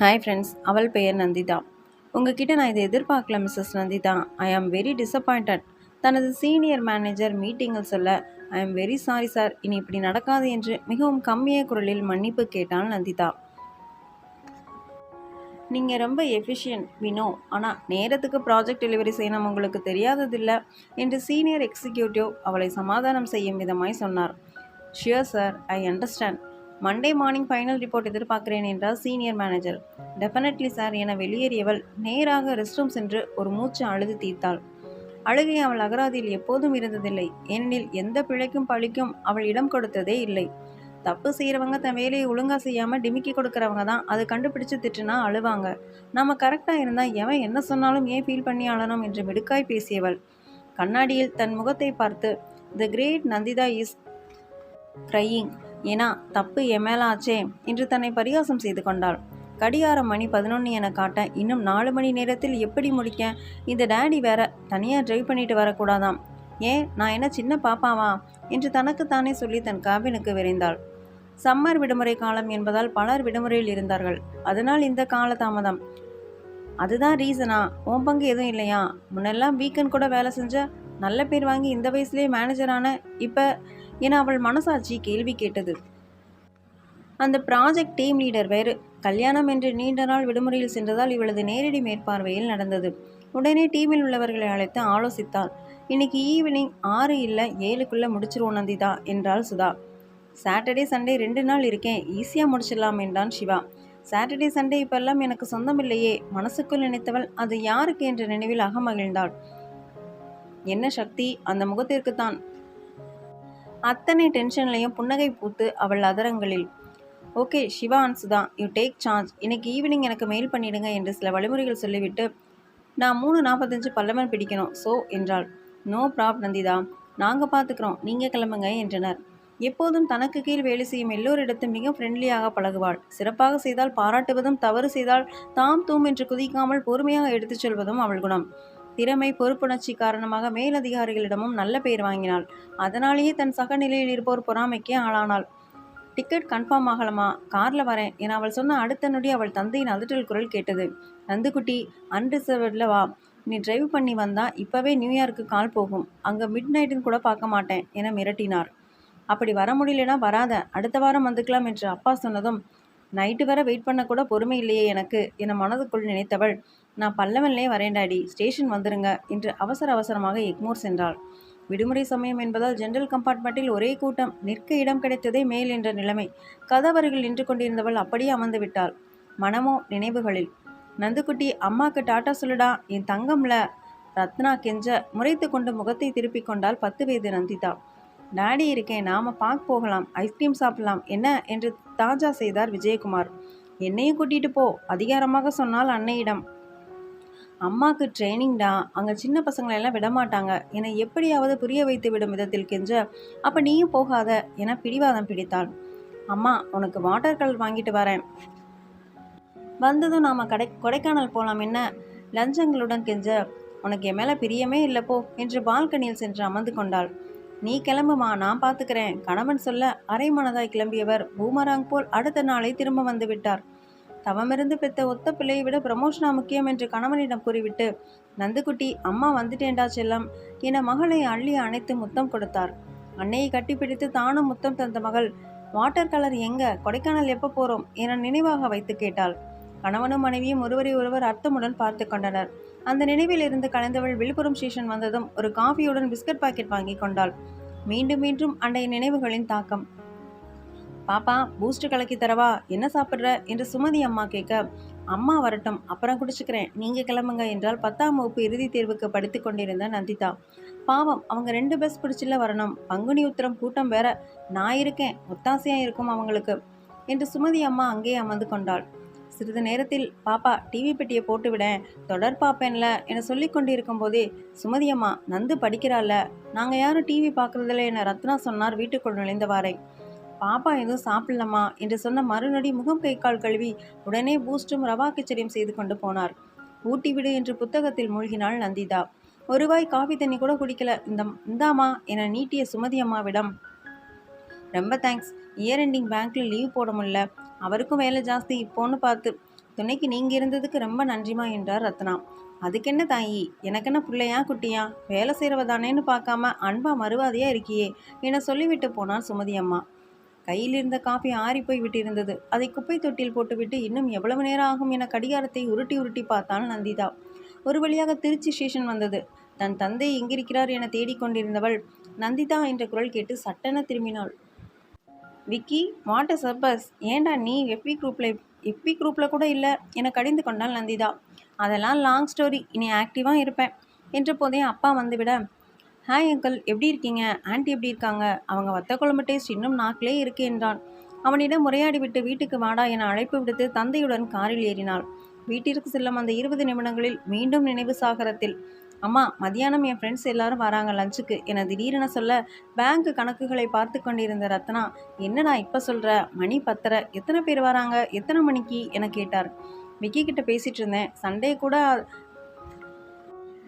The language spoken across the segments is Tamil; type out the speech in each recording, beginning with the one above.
ஹாய் ஃப்ரெண்ட்ஸ் அவள் பெயர் நந்திதா. உங்ககிட்ட நான் இதை எதிர்பார்க்கல Mrs Nandita. I am very disappointed தனது சீனியர் மேனேஜர் மீட்டிங்கில் சொல்ல ஐ ஆம் வெரி சாரி சார் இனி இப்படி நடக்காது என்று மிகவும் கம்மிய குரலில் மன்னிப்பு கேட்டாள் நந்திதா. நீங்கள் ரொம்ப எஃபிஷியன்ட் வினோ. ஆனால் நேரத்துக்கு ப்ராஜெக்ட் டெலிவரி செய்யணும் உங்களுக்கு தெரியாததில்லை என்று சீனியர் எக்ஸிக்யூட்டிவ் அவளை சமாதானம் செய்யும் விதமாய் சொன்னார். Sure sir I understand Monday morning final report எதிர்பார்க்கிறேன் என்றார் சீனியர் மேனேஜர் டெஃபினெட்லி சார் என வெளியேறியவள் நேராக ரெஸ்ட் ரூம் சென்று ஒரு மூச்சு அழுது தீர்த்தாள். அழுகை அவள் அகராதியில் எப்போதும் இருந்ததில்லை. ஏனெனில் எந்த பிழைக்கும் பழிக்கும் அவள் இடம் கொடுத்ததே இல்லை. தப்பு செய்கிறவங்க தன் வேலையை ஒழுங்காக செய்யாமல் டிமிக்கி கொடுக்குறவங்க தான். அதை கண்டுபிடிச்சு திட்டுனா அழுவாங்க. நம்ம கரெக்டாக இருந்தால் எவன் என்ன சொன்னாலும் ஏன் ஃபீல் பண்ணி அழணும் என்று மிடுக்காய் பேசியவள். கண்ணாடியில் தன் முகத்தை பார்த்து the great Nandita is crying ஏன்னா தப்பு என் மேலே ஆச்சே என்று தன்னை பரிகாசம் செய்து கொண்டாள். கடிகாரம் மணி பதினொன்று என காட்ட இன்னும் நாலு மணி நேரத்தில் எப்படி முடிக்க இந்த டேடி வேற தனியாக ட்ரைவ் பண்ணிட்டு வரக்கூடாதாம். ஏன் நான் என்ன சின்ன பாப்பாவா? என்று தனக்குத்தானே சொல்லி தன் காபினுக்கு விரைந்தாள். சம்மர் விடுமுறை காலம் என்பதால் பலர் விடுமுறையில் இருந்தார்கள். அதனால் இந்த கால தாமதம் அதுதான் ரீசனா? உன் பங்கு எதுவும் இல்லையா? முன்னெல்லாம் வீக்கெண்ட் கூட வேலை செஞ்ச நல்ல பேர் வாங்கி இந்த வயசுலேயே மேனேஜரான இப்போ என அவள் மனசாட்சி கேள்வி கேட்டது. அந்த ப்ராஜெக்ட் டீம் லீடர் வேறு கல்யாணம் என்று நீண்ட நாள் விடுமுறையில் சென்றதால் இவளது நேரடி மேற்பார்வையில் நடந்தது. உடனே டீமில் உள்ளவர்களை அழைத்து ஆலோசித்தாள். இன்னைக்கு ஈவினிங் ஆறு இல்லை ஏழுக்குள்ளே முடிச்சிருவோம் நந்திதா என்றாள் சுதா. சாட்டர்டே சண்டே ரெண்டு நாள் இருக்கேன் ஈஸியாக முடிச்சிடலாம் என்றான் சிவா. சாட்டர்டே சண்டே இப்பெல்லாம் எனக்கு சொந்தமில்லையே மனசுக்குள் நினைத்தவள் அது யாருக்கு? என்ற நினைவில் அகமகிழ்ந்தாள். என்ன சக்தி அந்த முகத்திற்குத்தான். அத்தனை டென்ஷன்லையும் புன்னகை பூத்து அவள் அதரங்களில் okay Siva அன்சுதா you take charge இன்னைக்கு ஈவினிங் எனக்கு மெயில் பண்ணிடுங்க என்று சில வழிமுறைகள் சொல்லிவிட்டு நான் மூணு நாற்பத்தஞ்சு பல்லவன் பிடிக்கணும் ஸோ என்றாள். No prob Nandita. நாங்கள் பார்த்துக்குறோம் நீங்கள் கிளம்புங்க என்றனர். எப்போதும் தனக்கு கீழ் வேலை செய்யும் எல்லோரிடத்தும் மிக ஃப்ரெண்ட்லியாக பழகுவாள். சிறப்பாக செய்தால் பாராட்டுவதும் தவறு செய்தால் தாம் தூம் என்று குதிக்காமல் பொறுமையாக எடுத்துச் செல்வதும் அவள் குணம். திறமை பொறுப்புணர்ச்சி காரணமாக மேலதிகாரிகளிடமும் நல்ல பெயர் வாங்கினாள். அதனாலேயே தன் சக நிலையில் இருப்போர் பொறாமைக்கே ஆளானாள். Ticket confirm ஆகலாமா? காரில் வரேன் என அவள் சொன்ன அடுத்த நொடி அவள் தந்தையின் அதிர்டல் குரல் கேட்டது. நந்துக்குட்டி அன்ரிசர்வ்டில் வா. நீ டிரைவ் பண்ணி வந்தா இப்போவே நியூயார்க்கு கால் போகும். அங்கே மிட் நைட்டுன்னு கூட பார்க்க மாட்டேன் என மிரட்டினார். அப்படி வர முடியலனா வராத. அடுத்த வாரம் வந்துக்கலாம் என்று அப்பா சொன்னதும் நைட்டு வர வெயிட் பண்ணக்கூட பொறுமை இல்லையே எனக்கு என மனதுக்குள் நினைத்தவள். நான் பல்லவன்லே வரேண்டாடி ஸ்டேஷன் வந்துருங்க என்று அவசர அவசரமாக எக்மோர் சென்றாள். விடுமுறை சமயம் என்பதால் ஜென்ரல் கம்பார்ட்மெண்ட்டில் ஒரே கூட்டம் நிற்க இடம் கிடைத்ததே மேல் என்ற நிலைமை கதவருகில் நின்று கொண்டிருந்தவள் அப்படியே அமர்ந்து விட்டாள். மனமோ நினைவுகளில். நந்துக்குட்டி அம்மாக்கு டாட்டா சொல்லுடா என் தங்கம்ல. ரத்னா கெஞ்ச முறைத்து கொண்டு முகத்தை திருப்பிக் கொண்டால் பத்து வயது நந்திதா. டாடி இருக்கேன் நாம பார்க் போகலாம் ஐஸ்கிரீம் சாப்பிடலாம் என்ன? என்று தாஜா செய்தார் விஜயகுமார். என்னையும் கூட்டிட்டு போ அதிகாரமாக சொன்னால் அன்னையிடம். அம்மாக்கு ட்ரைனிங்டா அங்கே சின்ன பசங்களை எல்லாம் விடமாட்டாங்க. என்னை எப்படியாவது புரிய வைத்து விடும் விதத்தில் கெஞ்ச அப்போ நீயும் போகாத என பிடிவாதம் பிடித்தாள். அம்மா உனக்கு வாட்டர் கலர் வாங்கிட்டு வரேன். வந்ததும் நாம் கடை கொடைக்கானல் போகலாம் என்ன? லஞ்சங்களுடன் கெஞ்ச உனக்கு என் மேலே பிரியமே இல்லை போ என்று பால்கனியில் சென்று அமர்ந்து கொண்டாள். நீ கிளம்புமா நான் பார்த்துக்கிறேன் கணவன் சொல்ல அரை மனதாய் கிளம்பியவர். பூமராங் போல் அடுத்த நாளை திரும்ப வந்துவிட்டார் தவமிருந்து பெத்த ஒத்த பிள்ளையை விட பிரமோஷனா முக்கியம் என்று கணவனிடம் கூறிவிட்டு நந்துக்குட்டி அம்மா வந்துட்டேன்டா செல்லம் என மகளை அள்ளி அணைத்து முத்தம் கொடுத்தார். அன்னையை கட்டிப்பிடித்து தானும் முத்தம் தந்த மகள் வாட்டர் கலர் எங்க? கொடைக்கானல் எப்போ போறோம்? என நினைவாக வைத்து கேட்டாள். கணவனும் மனைவியும் ஒருவரை ஒருவர் அர்த்தமுடன் பார்த்து கொண்டனர். அந்த நினைவில் இருந்து கலைந்தவள் விழுப்புரம் ஸ்டேஷன் வந்ததும் ஒரு காஃபியுடன் பிஸ்கட் பாக்கெட் வாங்கி கொண்டாள். மீண்டும் மீண்டும் அன்றைய நினைவுகளின் தாக்கம். பாப்பா பூஸ்ட் கலக்கி தரவா? என்ன சாப்பிட்ற? என்று சுமதி அம்மா கேட்க அம்மா வரட்டும் அப்புறம் குடிச்சுக்கிறேன். நீங்கள் கிளம்புங்க என்றால் பத்தாம் வகுப்பு இறுதித் தேர்வுக்கு படித்து கொண்டிருந்த நந்திதா. பாவம் அவங்க ரெண்டு பஸ் பிடிச்சில வரணும். பங்குனி உத்திரம் கூட்டம் வேற. நான் இருக்கேன். ஒத்தாசையாக இருக்கும் அவங்களுக்கு என்று சுமதி அம்மா அங்கே அமர்ந்து கொண்டாள். சிறிது நேரத்தில் பாப்பா டிவி பெட்டியை போட்டுவிட தொடர் பார்ப்பேன்ல என சொல்லி கொண்டிருக்கும் போதே சுமதியம்மா நந்து படிக்கிறாள்ல. நாங்கள் யாரும் டிவி பார்க்குறதில்ல என ரத்னா சொன்னார் வீட்டுக்குள் நுழைந்தவாறே. பாப்பா எதுவும் சாப்பிடலம்மா என்று சொன்ன மறுநொடி முகம் கை கால் கழுவி உடனே பூஸ்டும் ரவா கிச்சடியும் செய்து கொண்டு போனார். ஊட்டி விடு என்று புத்தகத்தில் மூழ்கினாள் நந்திதா. ஒரு வாய் காஃபி தண்ணி கூட குடிக்கல. இந்த இந்தாமா என நீட்டிய சுமதி அம்மாவிடம் ரொம்ப தேங்க்ஸ். இயர் எண்டிங் பேங்க்ல லீவ் போட முடியல. அவருக்கும் வேலை ஜாஸ்தி. இப்போன்னு பார்த்து துணைக்கு நீங்கள் இருந்ததுக்கு ரொம்ப நன்றிமா என்றார் ரத்னா. அதுக்கென்ன தாயி? எனக்கென்ன பிள்ளையா குட்டியா? வேலை செய்கிறவ தானேன்னு பார்க்காம அன்பா மறுவாதையாக இருக்கியே என சொல்லிவிட்டு போனார் சுமதி அம்மா. கையில் இருந்த காஃபி ஆறி போய் விட்டிருந்தது. அதை குப்பை தொட்டியில் போட்டுவிட்டு இன்னும் எவ்வளவு நேரம் ஆகும் என கடிகாரத்தை உருட்டி உருட்டி பார்த்தாள் நந்திதா. ஒரு வழியாக திருச்சி ஸ்டேஷன் வந்தது. தன் தந்தை எங்கிருக்கிறார் என தேடிக்கொண்டிருந்தவள் நந்திதா என்ற குரல் கேட்டு சட்டென திரும்பினாள். விக்கி வாட் அ சர்பஸ் ஏண்டா நீ எஃபி குரூப்பில் எஃபி குரூப்பில் கூட இல்லை? என கடிந்து கொண்டாள் நந்திதா. அதெல்லாம் லாங் ஸ்டோரி இனி ஆக்டிவாக இருப்பேன். என்ற போதே அப்பா வந்துவிட ஹாய் அங்கிள் எப்படி இருக்கீங்க? ஆண்டி எப்படி இருக்காங்க? அவங்க வத்த குழம்பு டேஸ்ட் இன்னும் நாக்கிலே இருக்கு என்றான். அவனிடம் உரையாடிவிட்டு வீட்டுக்கு வாடா என அழைப்பு விடுத்து தந்தையுடன் காரில் ஏறினாள். வீட்டிற்கு செல்லும் அந்த இருபது நிமிடங்களில் மீண்டும் நினைவு சாகரத்தில் அம்மா மதியானம் என் ஃப்ரெண்ட்ஸ் எல்லாரும் வராங்க லஞ்சுக்கு என திடீரென சொல்ல பேங்க் கணக்குகளை பார்த்து கொண்டிருந்த ரத்னா என்னடா இப்போ சொல்கிற மணி பத்தரை. எத்தனை பேர் வராங்க? எத்தனை மணிக்கு? என கேட்டார். விக்கி கிட்ட பேசிட்டு இருந்தேன். சண்டே கூட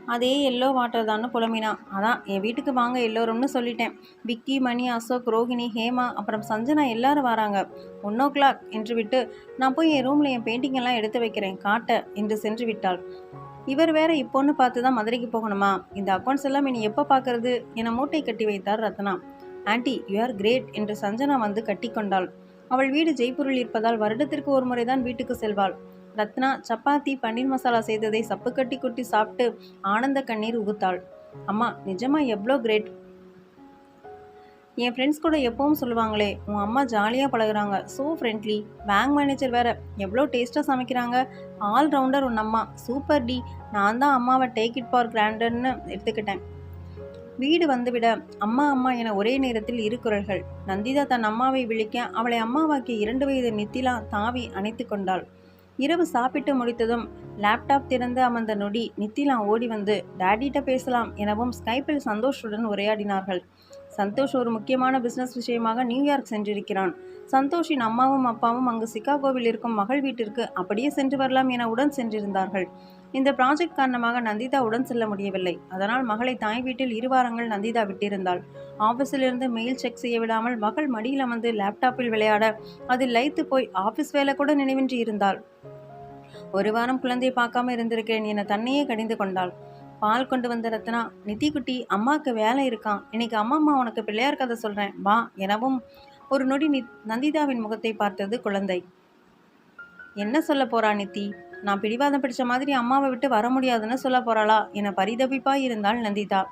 அதே எல்லோ வாட்டர் தான்னு புலமினா அதான் என் வீட்டுக்கு வாங்க எல்லோரும்னு சொல்லிட்டேன். விக்கி மணி அசோக் ரோஹிணி ஹேமா அப்புறம் சஞ்சனா எல்லாரும் வராங்க. ஒன் ஓ கிளாக் என்று விட்டு நான் போய் என் ரூமில் என் பெயிண்டிங் எல்லாம் எடுத்து வைக்கிறேன். காட்ட என்று சென்று விட்டாள். இவர் வேற இப்போன்னு பார்த்து தான் மதுரைக்கு போகணுமா? இந்த அக்கௌண்ட்ஸ் எல்லாம் இனி எப்போ பார்க்கறது? என மூட்டை கட்டி வைத்தார் Ratna. Aunty you are great என்று சஞ்சனா வந்து கட்டிக்கொண்டாள் அவள் வீடு ஜெய்ப்பூரில் இருப்பதால் வருடத்திற்கு ஒரு முறைதான் வீட்டுக்கு செல்வாள். ரத்னா சப்பாத்தி பன்னீர் மசாலா செய்ததை சப்பு கட்டி குட்டி சாப்பிட்டு ஆனந்த கண்ணீர் உகுத்தாள். அம்மா நிஜமா எவ்வளோ கிரேட் என் ஃப்ரெண்ட்ஸ் கூட எப்பவும் சொல்லுவாங்களே உன் அம்மா ஜாலியாக பழகுறாங்க ஸோ ஃப்ரெண்ட்லி பேங்க் மேனேஜர் வேற எவ்வளோ டேஸ்ட்டாக சமைக்கிறாங்க. ஆல்ரவுண்டர் உன் அம்மா. சூப்பர் டி நான் தான் அம்மாவை டேக் இட் ஃபார் கிராண்டட்னு எடுத்துக்கிட்டேன். வீடு வந்துவிட அம்மா அம்மா என ஒரே நேரத்தில் இரு குரல்கள். நந்திதா தன் அம்மாவை விழிக்க அவளை அம்மாவாக்கிய இரண்டு வயது நித்திலா தாவி அணைத்து கொண்டாள். இரவு சாப்பிட்டு முடித்ததும் லேப்டாப் திறந்து அமர்ந்த நொடி நித்திலா ஓடி வந்து டேடிட்ட பேசலாம் எனவும் ஸ்கைப்பில் சந்தோஷுடன் உரையாடினார்கள். சந்தோஷ் ஒரு முக்கியமான பிசினஸ் விஷயமாக நியூயார்க் சென்றிருக்கிறான். சந்தோஷின் அம்மாவும் அப்பாவும் அங்கு சிகாகோவில் இருக்கும் மகள் வீட்டிற்கு அப்படியே சென்று வரலாம் என உடன் சென்றிருந்தார்கள். இந்த ப்ராஜெக்ட் காரணமாக நந்திதா உடன் செல்ல முடியவில்லை. அதனால் மகளை தாய் வீட்டில் இரு வாரங்கள் நந்திதா விட்டிருந்தாள். ஆஃபீஸிலிருந்து மெயில் செக் செய்ய விடாமல் மகள் மடியில் அமர்ந்து லேப்டாப்பில் விளையாட அதில் லைத்து போய் ஆஃபீஸ் வேலை கூட நினைவின்றி இருந்தாள். ஒரு வாரம் குழந்தையை பார்க்காம இருந்திருக்கேன் என தன்னையே கடிந்து கொண்டாள். பால் கொண்டு வந்த ரத்னா நித்திக்குட்டி அம்மாவுக்கு வேலை இருக்கான் இன்னைக்கு அம்மா அம்மா உனக்கு பிள்ளையார் கதை சொல்கிறேன் வா எனவும் ஒரு நொடி நி நந்திதாவின் முகத்தை பார்த்தது குழந்தை. என்ன சொல்ல போறா நித்தி? நான் பிடிவாதம் பிடிச்ச மாதிரி அம்மாவை விட்டு வர முடியாதுன்னு சொல்ல போறாளா? என பரிதபிப்பா இருந்தாள் நந்திதா.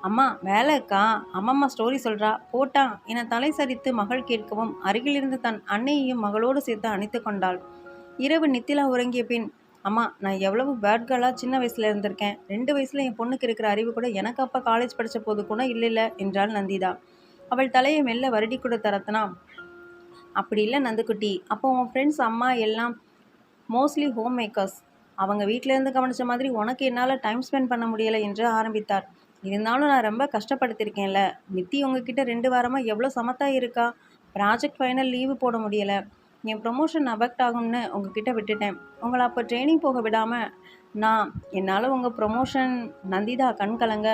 அம்மா வேலை இருக்கா? அம்மம்மா ஸ்டோரி சொல்றா. போட்டான் என தலை சரித்து மகள் கேட்கவும் அருகிலிருந்து தன் அன்னையையும் மகளோடு சேர்த்து அணைத்து கொண்டாள். இரவு நித்திலா உறங்கிய பின் அம்மா நான் எவ்வளவு பேட் கேர்ளாக சின்ன வயசில் இருந்திருக்கேன். ரெண்டு வயசில் என் பொண்ணுக்கு இருக்கிற அறிவு கூட எனக்கு அப்போ காலேஜ் படித்த போது கூட இல்லை என்றாள் நந்திதா. அவள் தலையை மெல்ல வருடி கூட ரத்னா அப்படி இல்லை நந்துக்குட்டி. அப்போ உன் ஃப்ரெண்ட்ஸ் அம்மா எல்லாம் மோஸ்ட்லி ஹோம் மேக்கர்ஸ் அவங்க வீட்டிலேருந்து கவனித்த மாதிரி உனக்கு என்னால் டைம் ஸ்பெண்ட் பண்ண முடியலை என்று ஆரம்பித்தார். இருந்தாலும் நான் ரொம்ப கஷ்டப்படுத்திருக்கேன்ல. நித்தி உங்ககிட்ட ரெண்டு வாரமாக எவ்வளோ சமத்தாக இருக்கா? ப்ராஜெக்ட் ஃபைனல் லீவு போட முடியலை. என் ப்ரொமோஷன் அஃபெக்ட் ஆகும்னு உங்ககிட்ட விட்டுட்டேன். உங்களை அப்போ ட்ரைனிங் போக விடாமல் நான் என்னால் உங்கள் ப்ரொமோஷன் நந்திதா கண் கலங்க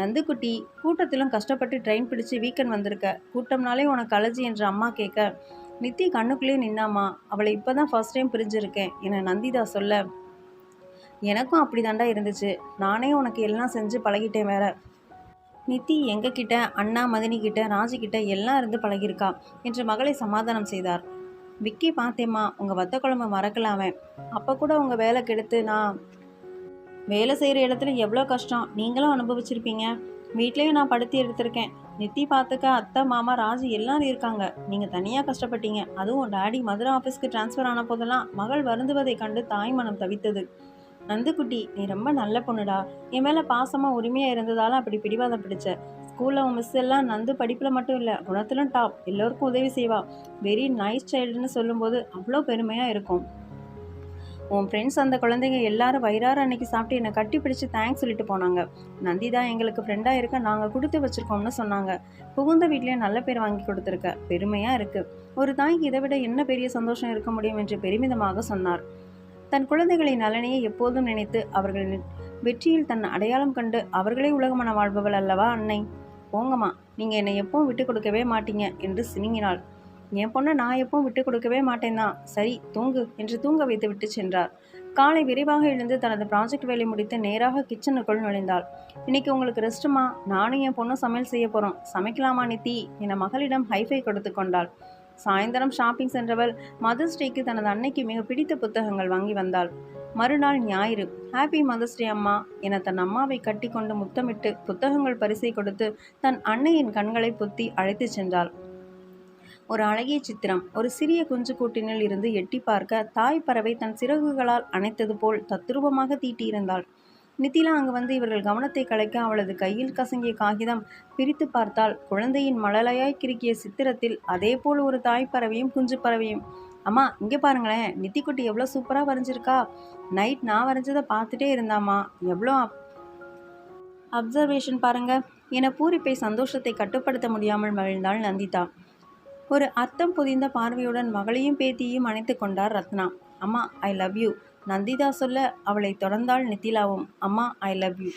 நந்துக்குட்டி கூட்டத்திலும் கஷ்டப்பட்டு ட்ரெயின் பிடிச்சு வீக்கெண்ட் வந்திருக்க. கூட்டம்னாலே உனக்கு அலர்ஜி என்று அம்மா கேட்க நித்தி கண்ணுக்குள்ளேயே நின்னாமா அவளை இப்போ தான் ஃபர்ஸ்ட் டைம் பிரிஞ்சிருக்கேன் என நந்திதா சொல்ல எனக்கும் அப்படி தாண்டா இருந்துச்சு. நானே உனக்கு எல்லாம் செஞ்சு பழகிட்டேன் வேற. நித்தி எங்ககிட்ட அண்ணா மதினி கிட்ட ராஜிக்கிட்ட எல்லாம் இருந்து பழகியிருக்கா என்று மகளை சமாதானம் செய்தார். விக்கி பார்த்தேம்மா உங்கள் வத்த குழம்பு மறக்கலாமே அப்போ கூட உங்கள் வேலை கெடுத்து நான் வேலை செய்கிற இடத்துல எவ்வளோ கஷ்டம்? நீங்களும் அனுபவிச்சிருப்பீங்க. வீட்லேயும் நான் படுத்தி எடுத்திருக்கேன். நித்தி பார்த்துக்க அத்தை மாமா ராஜு எல்லாரும் இருக்காங்க. நீங்கள் தனியாக கஷ்டப்பட்டீங்க. அதுவும் டாடி மதுரை ஆஃபீஸ்க்கு ட்ரான்ஸ்ஃபர் ஆன போதெல்லாம் மகள் வருந்துவதை கண்டு தாய் மனம் தவித்தது. நந்துக்குட்டி நீ ரொம்ப நல்ல பொண்ணுடா. என் மேலே பாசமாக உரிமையாக இருந்ததால அப்படி பிடிவாதம் பிடிச்ச. ஸ்கூலில் அவன் மிஸ் எல்லாம் நந்து படிப்பில் மட்டும் இல்லை குணத்திலும் டாப் எல்லோருக்கும் உதவி செய்வா. வெரி நைஸ் சைல்டுன்னு சொல்லும்போது அவ்வளோ பெருமையாக இருக்கும். உன் ஃப்ரெண்ட்ஸ் அந்த குழந்தைங்க எல்லாரும் வயிறார அன்னைக்கு சாப்பிட்டு என்னை கட்டி பிடிச்சி தேங்க்ஸ் சொல்லிட்டு போனாங்க. நந்தி தான் எங்களுக்கு ஃப்ரெண்டாக இருக்க நாங்கள் கொடுத்து வச்சுருக்கோம்னு சொன்னாங்க. புகுந்த வீட்லேயே நல்ல பேர் வாங்கி கொடுத்துருக்க. பெருமையாக இருக்குது ஒரு தாய்க்கு இதை விட என்ன பெரிய சந்தோஷம் இருக்க முடியும் என்று பெருமிதமாக சொன்னார். தன் குழந்தைகளின் நலனையே எப்போதும் நினைத்து அவர்களின் வெற்றியில் தன் அடையாளம் கண்டு அவர்களே உலகமன வாழ்பவள் அல்லவா அன்னை? போங்கம்மா. நீங்கள் என்னை எப்பவும் விட்டு கொடுக்கவே மாட்டீங்க என்று சினிங்கினாள். என் பொண்ணை நான் எப்பவும் விட்டு கொடுக்கவே மாட்டேன் தான் சரி தூங்கு என்று தூங்க வைத்து விட்டு சென்றார். காலை விரைவாக எழுந்து தனது ப்ராஜெக்ட் வேலை முடித்து நேராக கிச்சனுக்குள் நுழைந்தாள். இன்னைக்கு உங்களுக்கு ரெஸ்ட்டுமா நானும் என் பொண்ணும் சமையல் செய்ய போகிறோம் சமைக்கலாமா நித்தி? என மகளிடம் ஹைஃபை கொடுத்து கொண்டாள். சாயந்தரம் ஷாப்பிங் சென்றவள் மதர்ஸ் டேக்கு தனது அன்னைக்கு மிக பிடித்த புத்தகங்கள் வாங்கி வந்தாள். மறுநாள் ஞாயிறு ஹாப்பி மதர்ஸ் டே அம்மா என தன் அம்மாவை கட்டிக்கொண்டு முத்தமிட்டு புத்தகங்கள் பரிசை கொடுத்து தன் அன்னையின் கண்களை பொத்தி அழைத்துச் சென்றாள். ஒரு அழகிய சித்திரம் ஒரு சிறிய குஞ்சு கூட்டினில் இருந்து எட்டி பார்க்க தாய் பறவை தன் சிறகுகளால் அணைத்தது போல் தத்ரூபமாக தீட்டியிருந்தாள். நித்திலா அங்கு வந்து இவர்கள் கவனத்தை கலைக்க அவளது கையில் கசங்கிய காகிதம் பிரித்து பார்த்தால் குழந்தையின் மழலையாய் கிறுக்கிய சித்திரத்தில் அதே போல் ஒரு தாய் பறவையும் குஞ்சு பறவையும். அம்மா இங்கே பாருங்களேன் நித்திக்குட்டி எவ்வளோ சூப்பராக வரைஞ்சிருக்கா. நைட் நான் வரைஞ்சதை பார்த்துட்டே இருந்தாம்மா. எவ்வளோ அப்சர்வேஷன் பாருங்க. என பூரிப்பை சந்தோஷத்தை கட்டுப்படுத்த முடியாமல் மகிழ்ந்தாள் நந்திதா. ஒரு அர்த்தம் புதிந்த பார்வையுடன் மகளையும் பேத்தியையும் அணைத்து கொண்டார் ரத்னா. அம்மா ஐ லவ் யூ நந்திதா சொல்ல அவளை தொடர்ந்தாள் நித்திலாவும். அம்மா ஐ லவ் யூ